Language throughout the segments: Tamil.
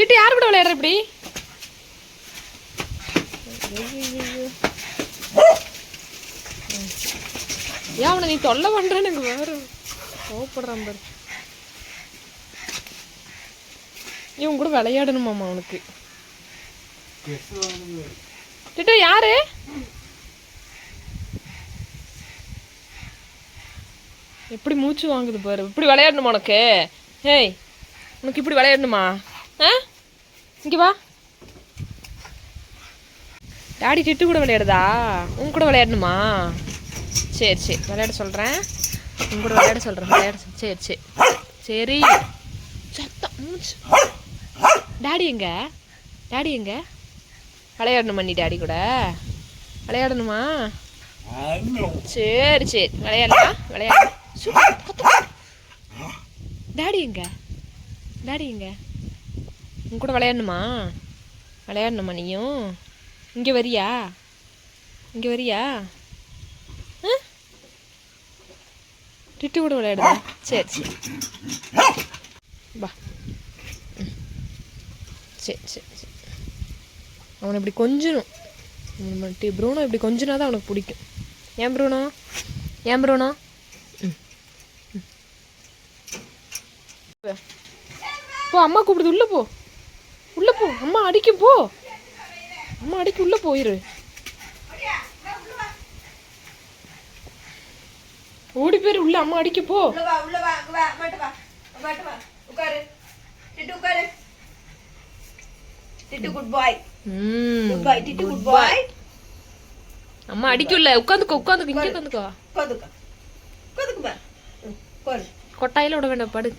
டிட்டு யார் கூட விளையாடுற இப்படி? ஏன் அவனை நீ தொல்லை பண்றேன்னு எனக்கு வேற கோவப்படுறான் பாரு. இவன் கூட விளையாடணுமா அவனுக்கு. டிட்டு யாரு? எப்படி மூச்சு வாங்குது பாரு. இப்படி விளையாடணுமா உனக்கு? ஏய் உனக்கு இப்படி விளையாடணுமா? ஆ? இங்கே வா. டாடி டிட்டு கூட விளையாடுதா? உன் கூட விளையாடணுமா? சரி சரி. விளையாட சொல்கிறேன் உன் கூட விளையாட சொல்கிறேன் விளையாட சரி சரி. சரி. சத்தம் மூச்சு. டாடி எங்க? டாடி எங்க? விளையாடணுமா நீ டாடி கூட? விளையாடணுமா? சரி சரி. விளையாடலாம். விளையாடலாம். டாடி எங்க? டாடி எங்க? உன் கூட விளையாடணுமா? விளையாடணுமா நீயும்? இங்கே வரியா? இங்கே வரியா? ஆ? டிட்டு கூட விளையாடுதா சரி சரி. வா. சரி சரி சரி. அவனை இப்படி கொஞ்சணும். டி ப்ரூனோ இப்படி கொஞ்சினா தான் அவனுக்கு பிடிக்கும். ஏன் ப்ரூனோ? ஏன் ப்ரூனோ? போ அம்மா கூப்பிடுது உள்ள போ. உள்ள போ. அம்மா அடிக்கும் போ. அம்மா அடிக்க உள்ள போயிரு ஓடி பேர் உள்ள அம்மா அடிக்க போ. அம்மா அடிக்கல உட்காந்துக்கோ உட்காந்துக்கோ இங்கே உட்காந்துக்கோ. உட்காந்துக்க கொட்டாயில விட வேண்டாம் படு.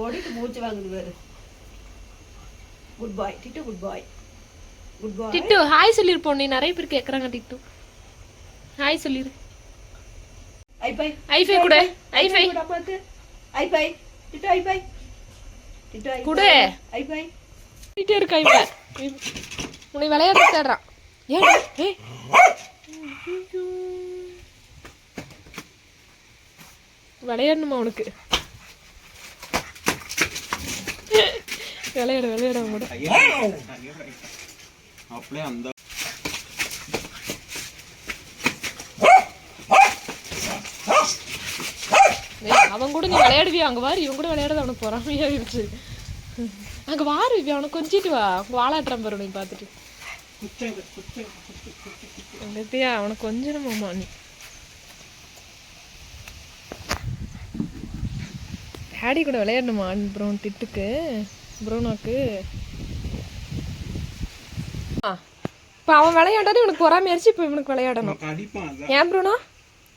ஓடிட்டு மூச்சு வாங்குது பாரு. குட் பாய் டிட்டு குட் பாய் குட் பாய் டிட்டு ஹாய் சொல்லிருப்போம் நீ நிறைய பேர் கேட்குறாங்க டிட்டு ஹாய் சொல்லிரு. ஐ பை ஐஃபை கொடு. ஐஃபை கூட அம்மாக்கு ஐ பை டிட்டு ஐ பை டிட்டு ஐ கொடு. சொல்லிட்டே இருக்கா இவன் உன்னை விளையாட தேடுறான். ஏன். விளையாடணுமா உனக்கு? விளையாடு விளையாட கூட. அப்படியே அந்த அவன் கூட நீ விளையாடுவியா? அங்க வாரு இவன் கூட விளையாடுறது அவனுக்கு பொறாமையா இருந்துச்சு அங்க வாரு இவன் அவனை கொஞ்சிட்டு வா. வாழாட்டுறான் பாரு நீ பார்த்துட்டு. நித்தியா அவனை கொஞ்சணுமாமா நீ. டேடி கூட விளையாடணுமா ப்ரௌன் டிட்டுக்கு ப்ரௌனாக்கு. இப்போ அவன் விளையாடாது இவனுக்கு பொறாமையாச்சு இப்போ இவனுக்கு விளையாடணும். ஏன் ப்ரூனோ?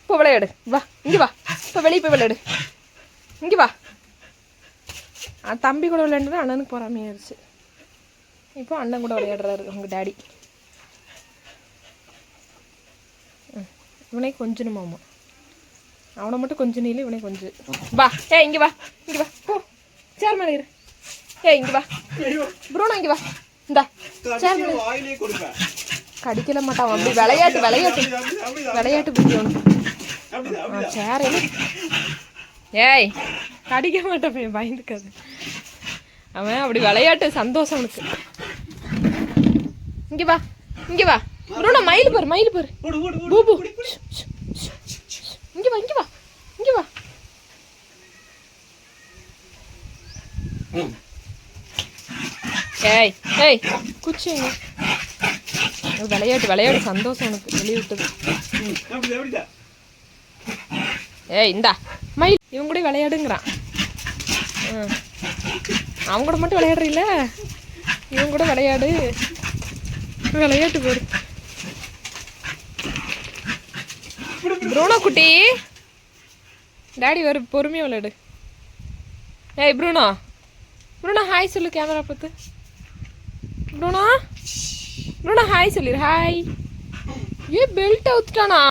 இப்போ விளையாடு. வா இங்கே வா. இப்போ வெளியே போய் விளையாடு. இங்கே வா. ஆ தம்பி கூட விளையாண்டது அண்ணனுக்கு பொறாமையாயிருச்சு இப்போ அண்ணன் கூட விளையாடுறாரு உங்கள் டேடி. இவனே கொஞ்சணுமாமா அவனை மட்டும் கொஞ்சம் நீல இவனே கொஞ்சம் வா ஏ இங்கே வா இங்கே வா. போ சேர் மேலே இரு ஏ இங்கே வா. ப்ரூனோ இங்கே வா. இந்தா. கடிக்கல மாட்டான் அப்படி விளையாட்டு விளையாட்டு. விளையாட்டு ஆ, சேர் ஏய் கடிக்க மாட்டேன் பயந்துக்காது. அவன் அப்படி விளையாட்டு சந்தோஷம் அவனுக்கு. இங்க வா இங்க வா. ப்ரூனோ மயில் பாரு மயில் பாரு. பூபு இங்க வா இங்க வா இங்க வா. ஏய் ஏய் குச்சிங்க விளையாட்டு விளையாட்டு சந்தோஷம் உனக்கு வெளியிட்டது ஏய் இந்தா. மயில் இவன் கூட விளையாடுங்கிறான். அவன் கூட மட்டும் விளையாடுறீல்ல? இவன் கூட விளையாடு. விளையாட்டு போடு. ப்ரூனோ குட்டி. டாடி வரு பொறுமையாக விளையாடு. ஏய் ப்ரூனோ ப்ரூனோ ஹாய் சொல்லு கேமரா பார்த்து. ப்ரூனோ ப்ரூனோ ஹாய் சொல்லிடு ஹாய் ஏ பெல்ட் அவுத்துட்டானா